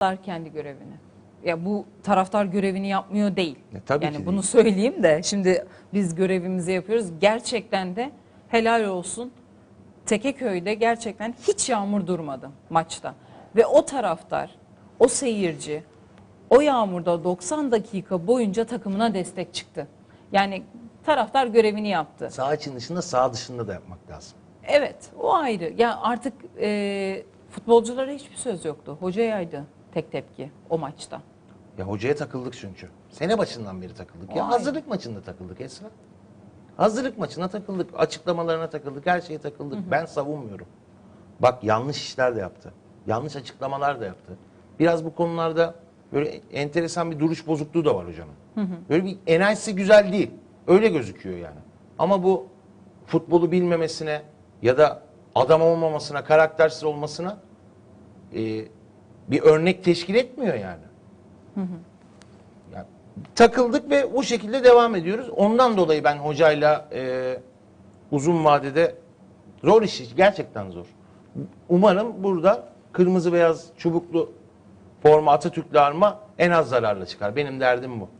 taraftar kendi görevini. Ya bu taraftar görevini yapmıyor değil. E, tabii yani ki bunu değil. söyleyeyim de şimdi biz görevimizi yapıyoruz. Gerçekten de helal olsun. Tekeköy'de gerçekten hiç yağmur durmadı maçta. Ve o taraftar, o seyirci o yağmurda 90 dakika boyunca takımına destek çıktı. Yani taraftar görevini yaptı. Sağ için dışında sağ dışında da yapmak lazım. Evet o ayrı. Ya artık e, futbolculara hiçbir söz yoktu. Hocayaydı tek tepki o maçta. Ya hocaya takıldık çünkü. Sene başından beri takıldık. Ya Vay. hazırlık maçında takıldık Esra. Hazırlık maçına takıldık. Açıklamalarına takıldık. Her şeye takıldık. Ben savunmuyorum. Bak yanlış işler de yaptı. Yanlış açıklamalar da yaptı. Biraz bu konularda böyle enteresan bir duruş bozukluğu da var hocanın. Böyle bir enerjisi güzel değil. Öyle gözüküyor yani. Ama bu futbolu bilmemesine ya da adam olmamasına, karaktersiz olmasına e, bir örnek teşkil etmiyor yani. Yani takıldık ve o şekilde devam ediyoruz. Ondan dolayı ben hocayla e, uzun vadede zor iş, gerçekten zor. Umarım burada kırmızı beyaz çubuklu forma Atatürk'lü arma en az zararla çıkar. Benim derdim bu.